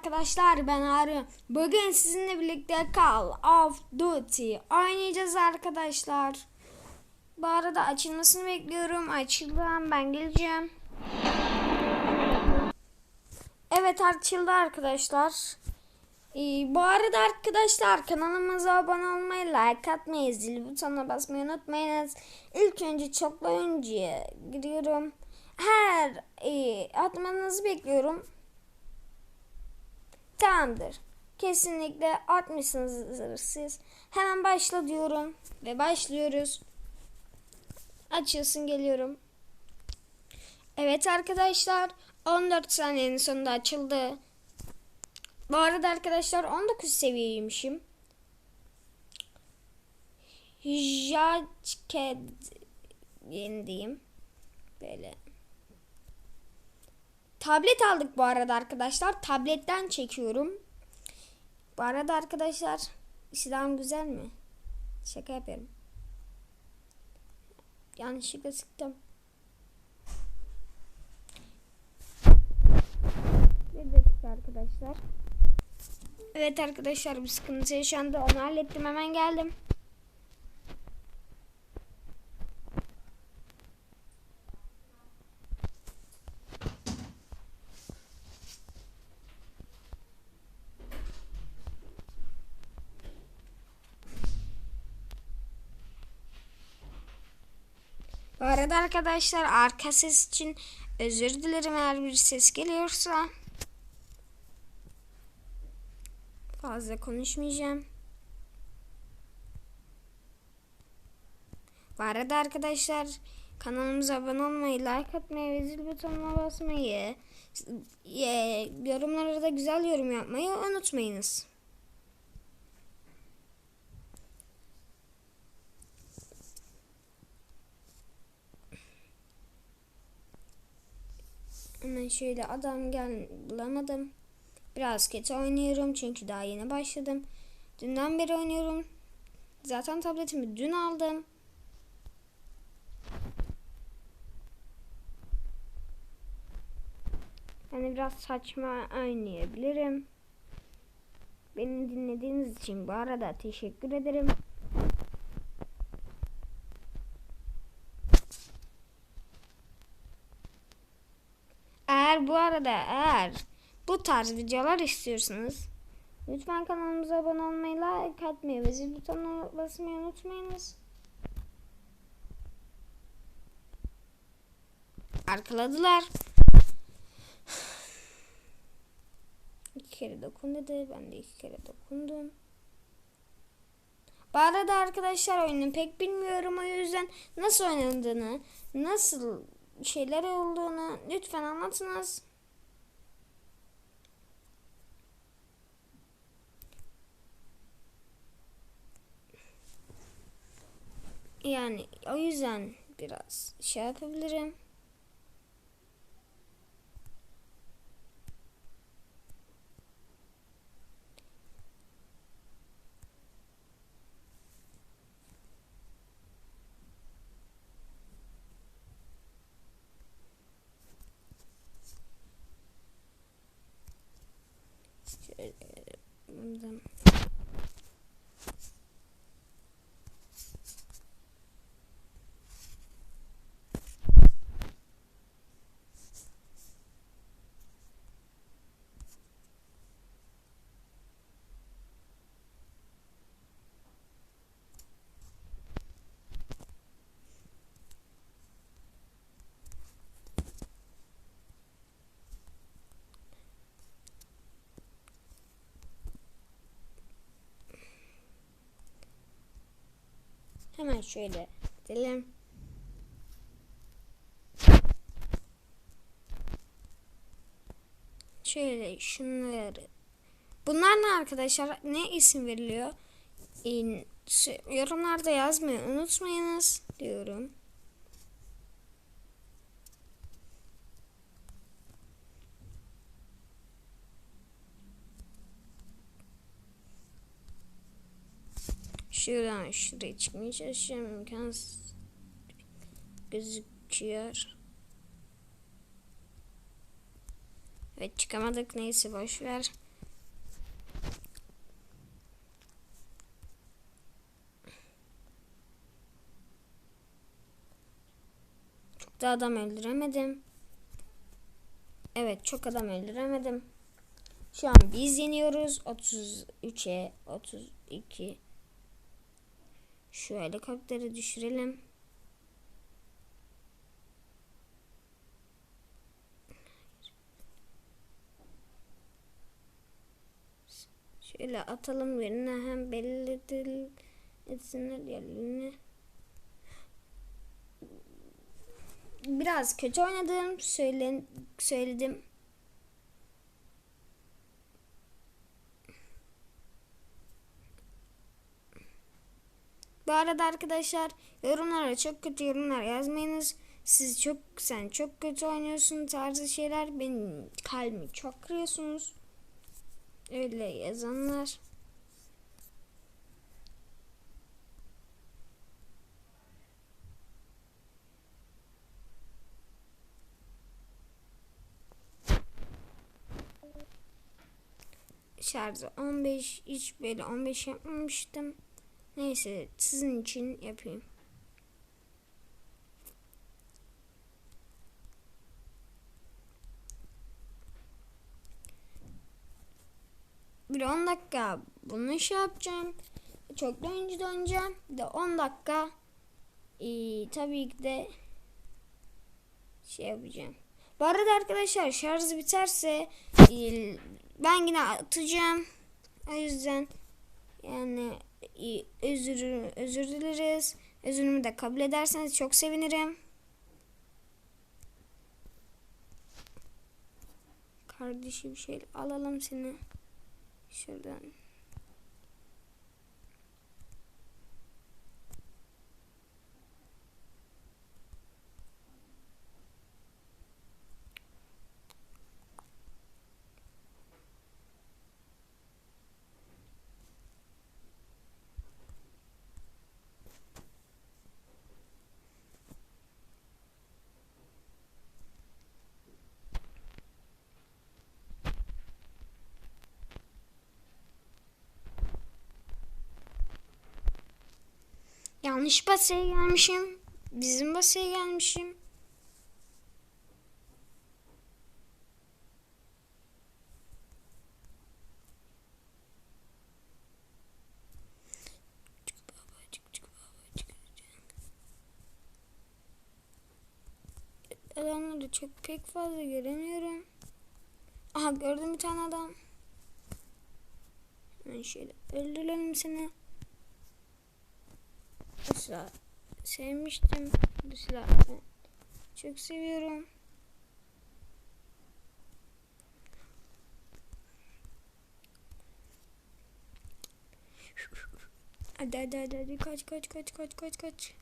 arkadaşlar ben Arı. Bugün sizinle birlikte Call of Duty oynayacağız arkadaşlar. Bu arada açılmasını bekliyorum. Açıldan ben geleceğim. Evet açıldı arkadaşlar. Ee, bu arada arkadaşlar kanalımıza abone olmayı, like atmayı, zil butonuna basmayı unutmayınız. İlk önce çoklu oyuncuya giriyorum. Her e, atmanızı bekliyorum. Tamamdır. Kesinlikle atmışsınızdır siz. Hemen başla diyorum. Ve başlıyoruz. Açılsın geliyorum. Evet arkadaşlar. 14 saniyenin sonunda açıldı. Bu arada arkadaşlar 19 seviyeymişim. Judge yeni diyeyim. Böyle. Tablet aldık bu arada arkadaşlar. Tabletten çekiyorum. Bu arada arkadaşlar silahım güzel mi? Şaka yapıyorum. Yanlışlıkla sıktım. Bir dakika arkadaşlar. Evet arkadaşlar bir sıkıntı yaşandı. Onu hallettim hemen geldim. Bu arada arkadaşlar arka ses için özür dilerim eğer bir ses geliyorsa. Fazla konuşmayacağım. Bu arada arkadaşlar kanalımıza abone olmayı, like atmayı ve zil butonuna basmayı, yorumlara da güzel yorum yapmayı unutmayınız. Hemen şöyle adam gel bulamadım. Biraz kötü oynuyorum çünkü daha yeni başladım. Dünden beri oynuyorum. Zaten tabletimi dün aldım. Yani biraz saçma oynayabilirim. Beni dinlediğiniz için bu arada teşekkür ederim. Bu arada eğer bu tarz videolar istiyorsanız lütfen kanalımıza abone olmayı, like atmayı ve zil butonuna basmayı unutmayınız. Arkaladılar. İki kere dokun dedi. Ben de iki kere dokundum. Bu arada arkadaşlar oyunu pek bilmiyorum o yüzden nasıl oynandığını, nasıl şeyler olduğunu lütfen anlatınız. Yani o yüzden biraz şey yapabilirim. Şöyle bundan. Hemen şöyle gidelim. Şöyle şunları. Bunlar ne arkadaşlar? Ne isim veriliyor? Yorumlarda yazmayı unutmayınız diyorum. Şuradan şuraya çıkmaya çalışacağım. İmkansız gözüküyor. Evet çıkamadık neyse boş ver. Çok da adam öldüremedim. Evet çok adam öldüremedim. Şu an biz yeniyoruz. 33'e 32 şu helikopteri düşürelim. Şöyle atalım birine hem belli etsinler yerlerini. Biraz kötü oynadım söyledim. Bu arada arkadaşlar yorumlara çok kötü yorumlar yazmayınız. Siz çok sen çok kötü oynuyorsun tarzı şeyler benim kalbimi çok kırıyorsunuz. Öyle yazanlar. Şarjı 15 hiç böyle 15 yapmamıştım. Neyse sizin için yapayım. Bir 10 dakika bunu şey yapacağım. Çok oyuncu döneceğim. Bir de 10 dakika ee, tabii ki de şey yapacağım. Bu arada arkadaşlar şarjı biterse ee, ben yine atacağım. O yüzden yani özür özür dileriz. Özürümü de kabul ederseniz çok sevinirim. Kardeşim şey alalım seni. Şuradan. Yanlış basaya gelmişim. Bizim basaya gelmişim. Adamları çok pek fazla göremiyorum. Aha gördüm bir tane adam. Ben şöyle öldürelim seni. Bu silah sevmiştim. Bu silah ben çok seviyorum. Hadi hadi hadi, hadi. kaç kaç kaç kaç kaç kaç.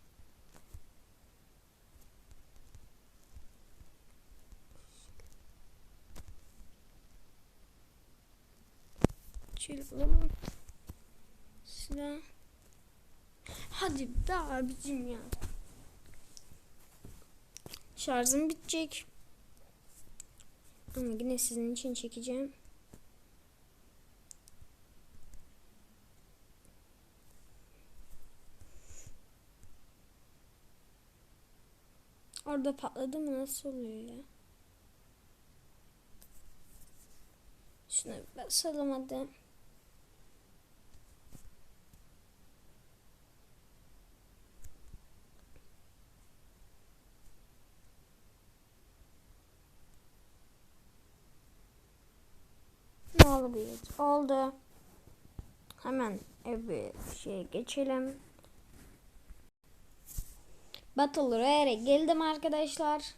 Şöyle alalım. Silah. Hadi be abicim ya. Şarjım bitecek. Ama yine sizin için çekeceğim. Orada patladı mı nasıl oluyor ya? Şuna basalım hadi. Ne oldu? Hemen bir şey geçelim. Battle Royale'e geldim arkadaşlar.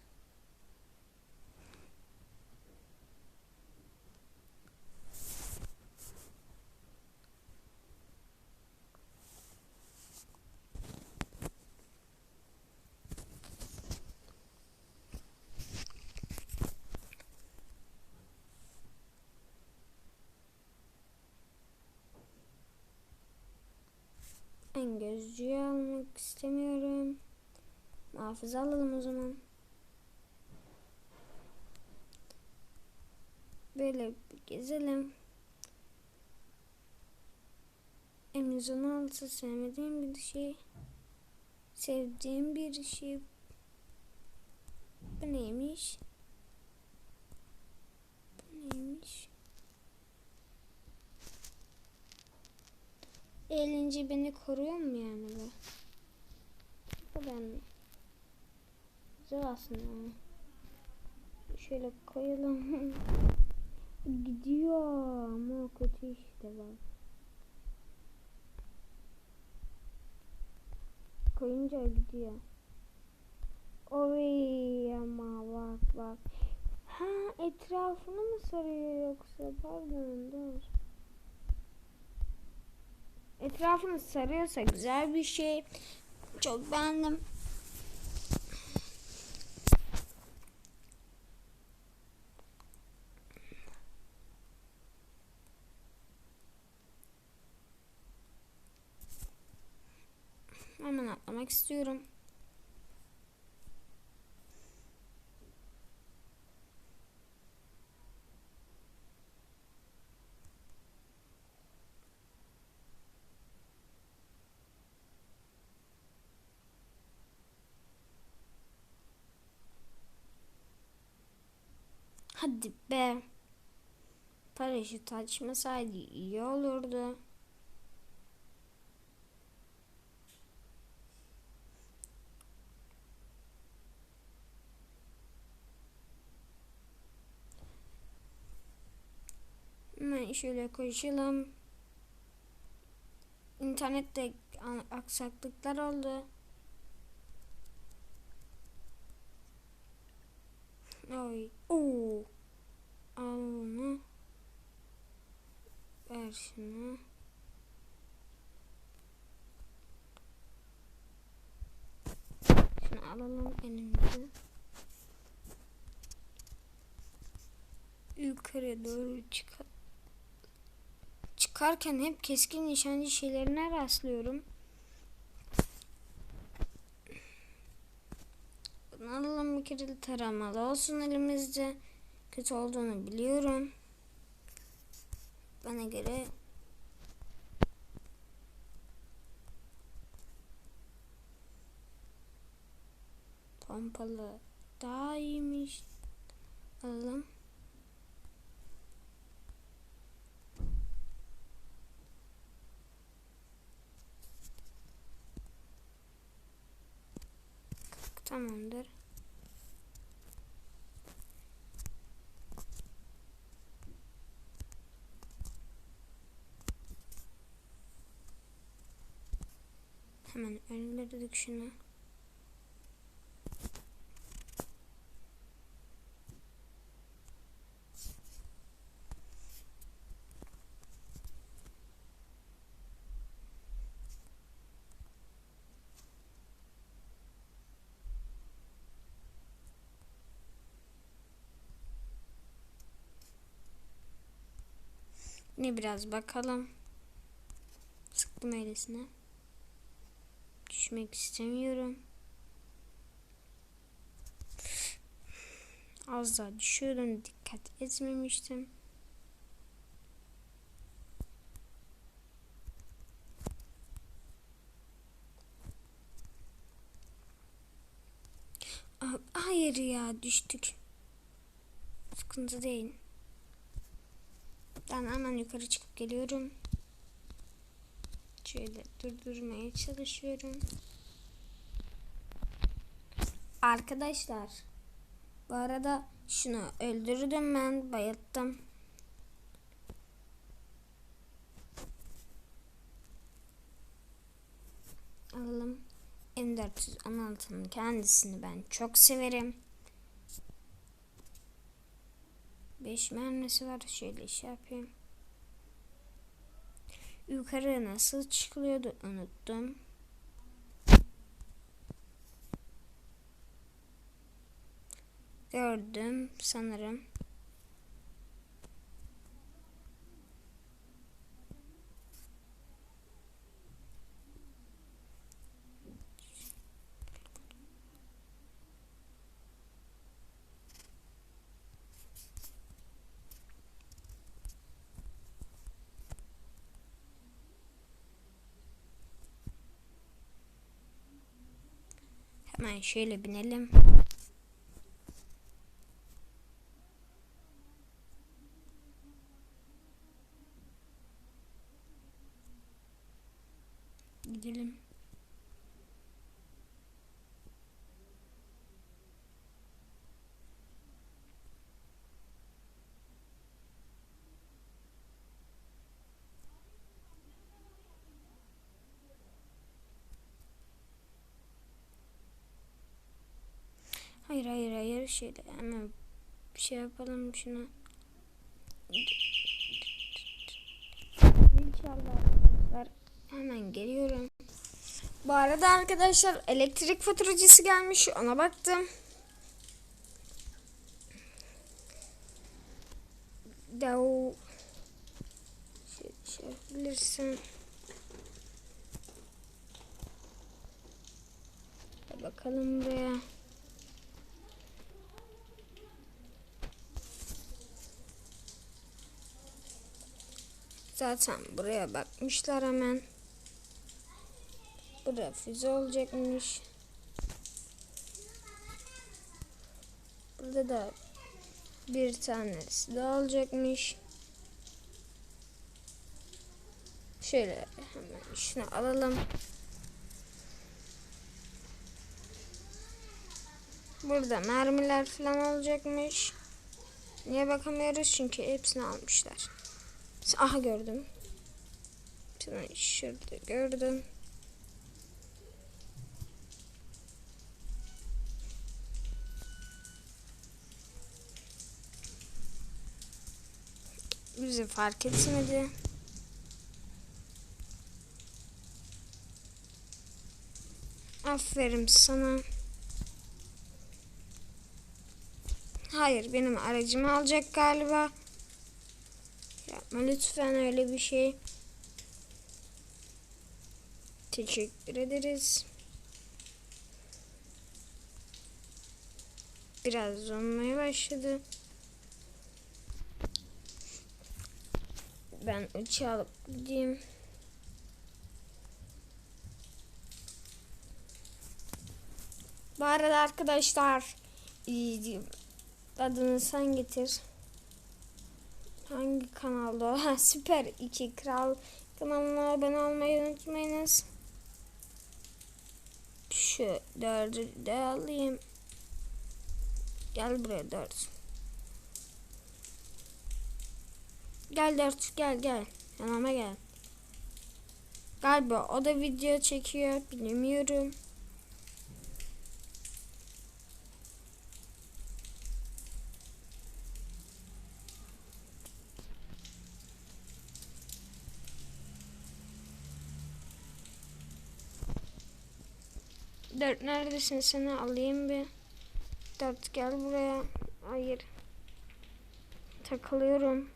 Ben gözcüyü almak istemiyorum. Hafıza alalım o zaman. Böyle gezelim. M116 sevmediğim bir şey. Sevdiğim bir şey. Bu neymiş? Bu neymiş? Eğlence beni koruyor mu yani bu? Bu ben? Güzel aslında. Şöyle koyalım. Gidiyor ama kötü işte bak. Koyunca gidiyor. Oy ama bak bak. Ha etrafını mı sarıyor yoksa? Pardon dur. Etrafını sarıyorsa güzel bir şey. Çok beğendim. Hemen atlamak istiyorum. Hadi be. Paraşüt açmasaydı iyi olurdu. Hemen şöyle koşalım. İnternette aksaklıklar oldu. Oy. Oo. Al onu. Ver şunu. Şunu alalım elimize. Yukarı doğru çıkar. Çıkarken hep keskin nişancı şeylerine rastlıyorum. Alalım bir de taramalı olsun elimizde. Kötü olduğunu biliyorum. Bana göre pompalı daha iyiymiş. Alalım. Tamamdır. Hemen öldürdük şunu. Ne biraz bakalım. Sıktım öylesine. Düşmek istemiyorum. Az daha düşüyordum. Dikkat etmemiştim. Hayır ya düştük. Sıkıntı değil. Ben hemen yukarı çıkıp geliyorum. Şöyle durdurmaya çalışıyorum. Arkadaşlar bu arada şunu öldürdüm ben bayılttım. Alalım. M416'nın kendisini ben çok severim. 5 mermisi var. Şöyle şey yapayım. Yukarı nasıl çıkılıyordu unuttum. Gördüm sanırım. Hemen şöyle binelim. Gidelim. Hayır şeyde hemen bir şey yapalım. Zil çaldı arkadaşlar. Hemen geliyorum. Bu arada arkadaşlar elektrik faturacısı gelmiş. Ona baktım. Dav şey, şey yapabilirsin. Hadi bakalım buraya. Zaten buraya bakmışlar hemen. Burada füze olacakmış. Burada da bir tanesi daha olacakmış. Şöyle hemen şunu alalım. Burada mermiler falan olacakmış. Niye bakamıyoruz? Çünkü hepsini almışlar. Aha gördüm. Şunu şurada gördüm. Bizi fark etmedi. Aferin sana. Hayır benim aracımı alacak galiba. Yapma lütfen öyle bir şey. Teşekkür ederiz. Biraz zonmaya başladı. Ben uçağı alıp gideyim. Bu arada arkadaşlar e, adını sen getir. Hangi kanalda? Ha, Süper 2 Kral kanalına abone olmayı unutmayınız. Şu dördü de alayım. Gel buraya dört. Gel dört gel gel. Yanıma gel. Galiba o da video çekiyor. Bilmiyorum. Dört neredesin seni alayım bir. Dört gel buraya. Hayır. Takılıyorum.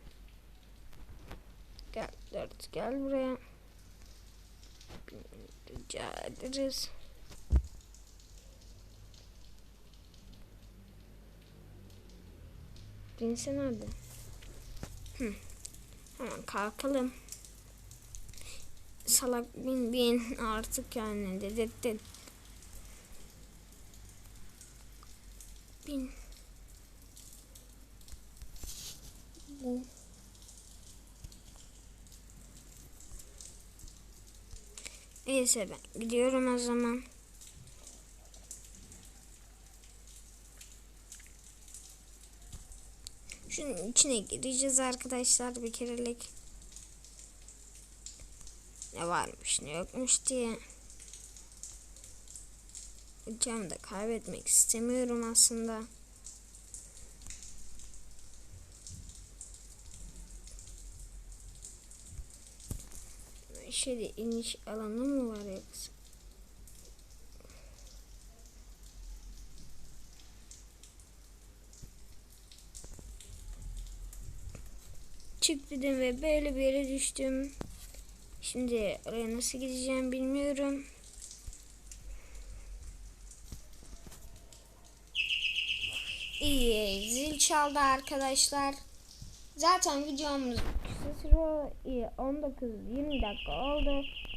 Gel dört gel buraya. Rica ederiz. Binsene hadi. Hı. Hemen kalkalım. Salak bin bin artık yani dedirttin. Bin. Bu. Neyse ben gidiyorum o zaman. Şunun içine gireceğiz arkadaşlar bir kerelik. Ne varmış ne yokmuş diye. Uçağımı da kaybetmek istemiyorum aslında. Şeyde iniş alanı mı var yoksa? Çık dedim ve böyle bir yere düştüm. Şimdi oraya nasıl gideceğim bilmiyorum. İyi zil çaldı arkadaşlar. Zaten videomuz kısa süre 19-20 dakika oldu.